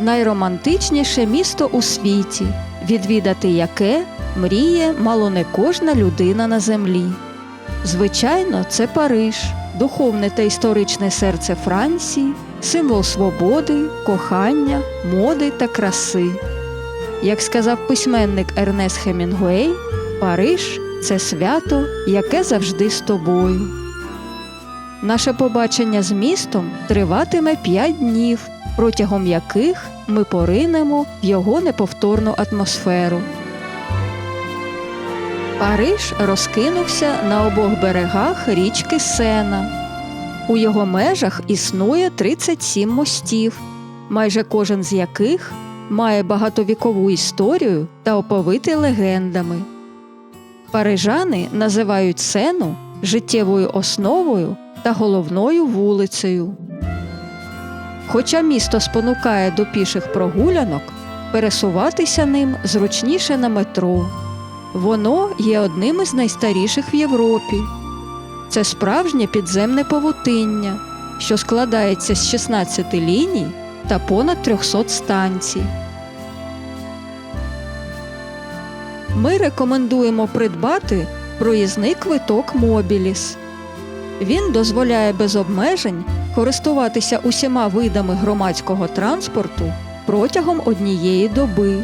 найромантичніше місто у світі, відвідати яке мріє мало не кожна людина на землі. Звичайно, це Париж, духовне та історичне серце Франції, символ свободи, кохання, моди та краси. Як сказав письменник Ернест Хемінгуей, Париж це свято, яке завжди з тобою. Наше побачення з містом триватиме 5 днів, протягом яких ми поринемо в його неповторну атмосферу. Париж розкинувся на обох берегах річки Сена. У його межах існує 37 мостів, майже кожен з яких має багатовікову історію та оповитий легендами. Парижани називають Сену життєвою основою та головною вулицею. Хоча місто спонукає до піших прогулянок, пересуватися ним зручніше на метро. Воно є одним із найстаріших в Європі. Це справжнє підземне павутиння, що складається з 16 ліній та понад 300 станцій. Ми рекомендуємо придбати проїзний квиток Мобіліс. Він дозволяє без обмежень користуватися усіма видами громадського транспорту протягом однієї доби.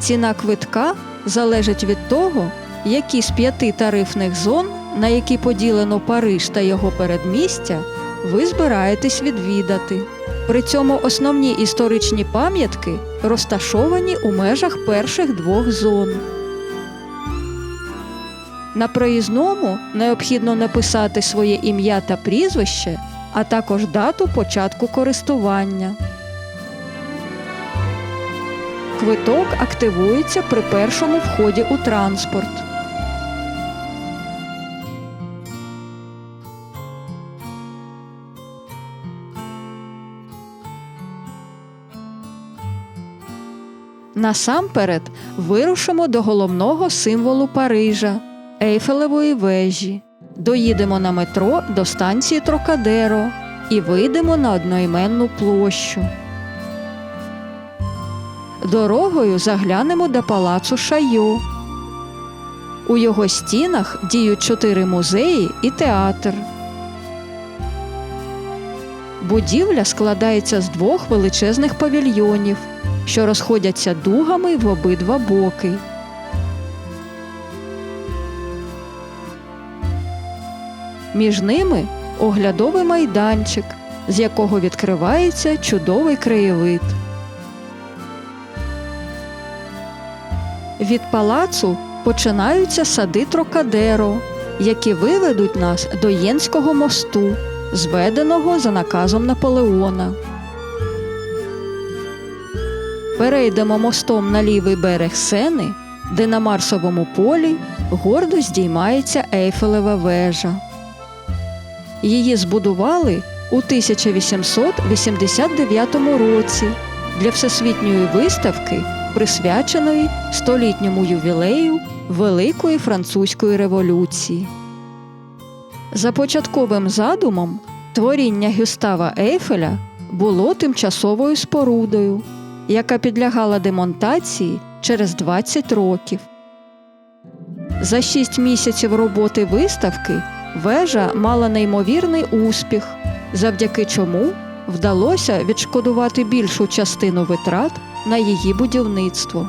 Ціна квитка залежить від того, які з п'яти тарифних зон, на які поділено Париж та його передмістя, ви збираєтесь відвідати. При цьому основні історичні пам'ятки розташовані у межах перших двох зон. На проїзному необхідно написати своє ім'я та прізвище, а також дату початку користування. Квиток активується при першому вході у транспорт. Насамперед вирушимо до головного символу Парижа Ейфелевої вежі. Доїдемо на метро до станції Трокадеро і вийдемо на одноіменну площу. Дорогою заглянемо до палацу Шайо. У його стінах діють чотири музеї і театр. Будівля складається з двох величезних павільйонів, що розходяться дугами в обидва боки. Між ними оглядовий майданчик, з якого відкривається чудовий краєвид. Від палацу починаються сади Трокадеро, які виведуть нас до Єнського мосту, зведеного за наказом Наполеона. Перейдемо мостом на лівий берег Сени, де на Марсовому полі гордо здіймається Ейфелева вежа. Її збудували у 1889 році для всесвітньої виставки, присвяченої столітньому ювілею Великої Французької революції. За початковим задумом творіння Гюстава Ейфеля було тимчасовою спорудою, яка підлягала демонтації через 20 років. За шість місяців роботи виставки вежа мала неймовірний успіх, завдяки чому вдалося відшкодувати більшу частину витрат на її будівництво.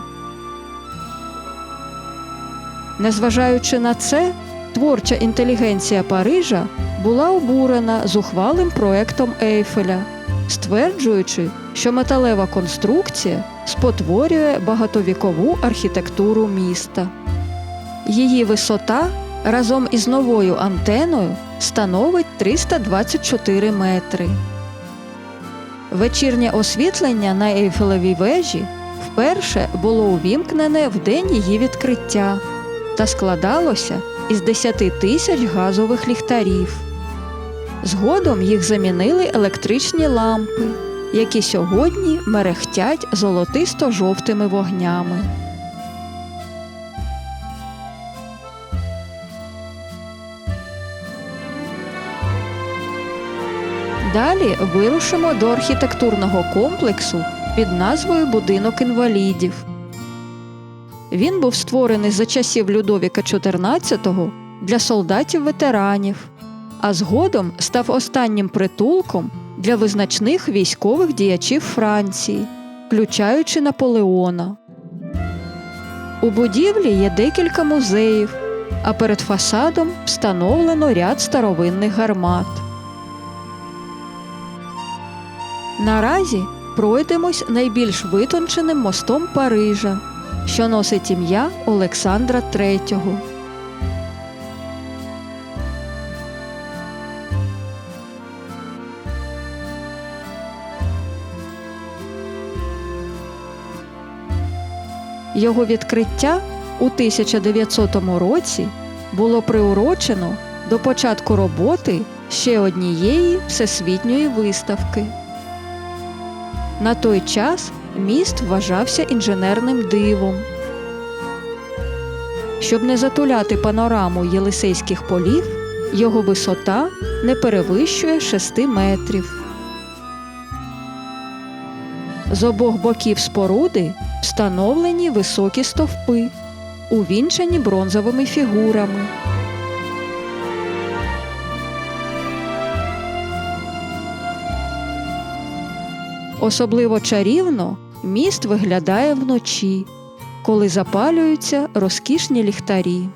Незважаючи на це, творча інтелігенція Парижа була обурена зухвалим проектом Ейфеля, стверджуючи, що металева конструкція спотворює багатовікову архітектуру міста. Її висота разом із новою антеною становить 324 метри. Вечірнє освітлення на Ейфелевій вежі вперше було увімкнене в день її відкриття та складалося із 10 тисяч газових ліхтарів. Згодом їх замінили електричні лампи, які сьогодні мерехтять золотисто-жовтими вогнями. Далі вирушимо до архітектурного комплексу під назвою Будинок інвалідів. Він був створений за часів Людовіка XIV для солдатів-ветеранів, а згодом став останнім притулком для визначних військових діячів Франції, включаючи Наполеона. У будівлі є декілька музеїв, а перед фасадом встановлено ряд старовинних гармат. Наразі пройдемось найбільш витонченим мостом Парижа, що носить ім'я Олександра III. Його відкриття у 1900 році було приурочено до початку роботи ще однієї всесвітньої виставки. На той час міст вважався інженерним дивом. Щоб не затуляти панораму Єлисейських полів, його висота не перевищує 6 метрів. З обох боків споруди встановлені високі стовпи, увінчані бронзовими фігурами. Особливо чарівно міст виглядає вночі, коли запалюються розкішні ліхтарі.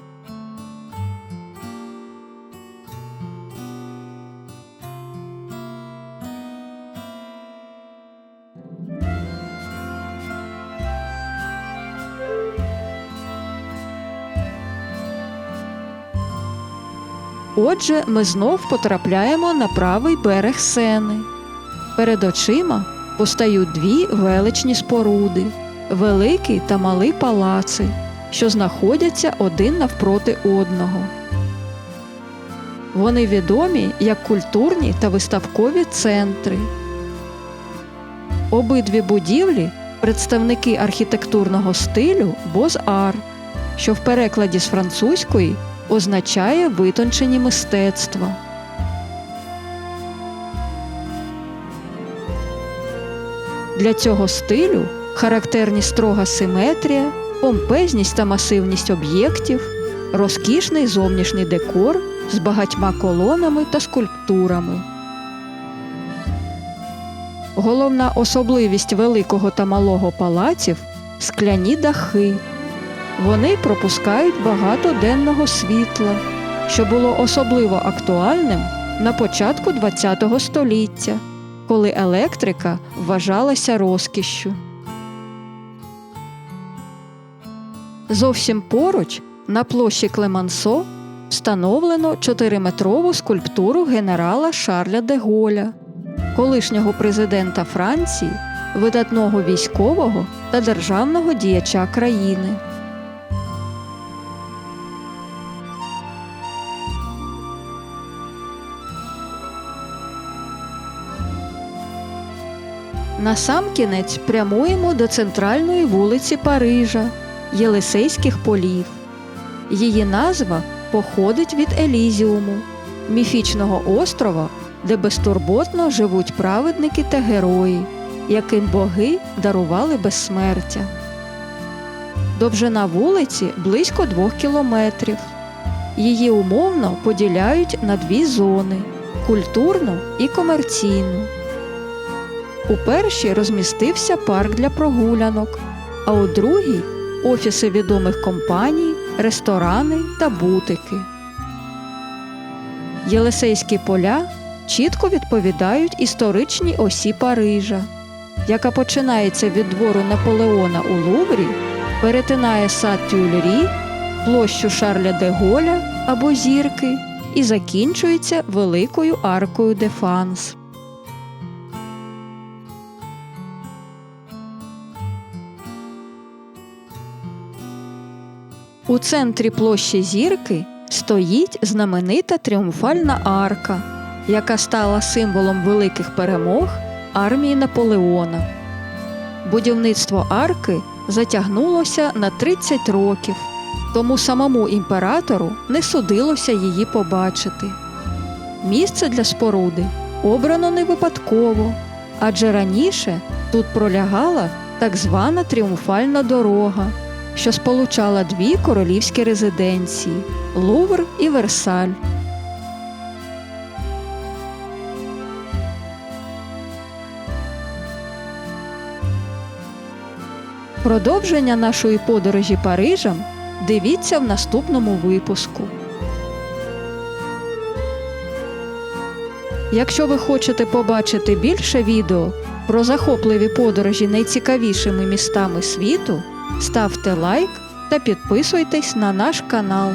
Отже, ми знов потрапляємо на правий берег Сени. Перед очима постають дві величні споруди великий та малий палаци, що знаходяться один навпроти одного. Вони відомі як культурні та виставкові центри. Обидві будівлі представники архітектурного стилю Боз-Ар, що в перекладі з французької означає витончені мистецтва. Для цього стилю характерні строга симетрія, помпезність та масивність об'єктів, розкішний зовнішній декор з багатьма колонами та скульптурами. Головна особливість великого та малого палаців скляні дахи. Вони пропускають багато денного світла, що було особливо актуальним на початку ХХ століття, коли електрика вважалася розкішшю. Зовсім поруч на площі Клемансо встановлено 4-метрову скульптуру генерала Шарля де Голля, колишнього президента Франції, видатного військового та державного діяча країни. Насамкінець прямуємо до центральної вулиці Парижа, Єлисейських полів. Її назва походить від Елізіуму, міфічного острова, де безтурботно живуть праведники та герої, яким боги дарували безсмертя. Довжина вулиці близько двох кілометрів. Її умовно поділяють на дві зони культурну і комерційну. У першій розмістився парк для прогулянок, а у другій офіси відомих компаній, ресторани та бутики. Єлисейські поля чітко відповідають історичній осі Парижа, яка починається від двору Наполеона у Луврі, перетинає сад Тюльрі, площу Шарля де Голя або Зірки і закінчується великою аркою де Фанс. У центрі площі зірки стоїть знаменита тріумфальна арка, яка стала символом великих перемог армії Наполеона. Будівництво арки затягнулося на 30 років, тому самому імператору не судилося її побачити. Місце для споруди обрано не випадково, адже раніше тут пролягала так звана тріумфальна дорога, що сполучала дві королівські резиденції Лувр і Версаль. Продовження нашої подорожі Парижем дивіться в наступному випуску. Якщо ви хочете побачити більше відео про захопливі подорожі найцікавішими містами світу, ставте лайк та підписуйтесь на наш канал.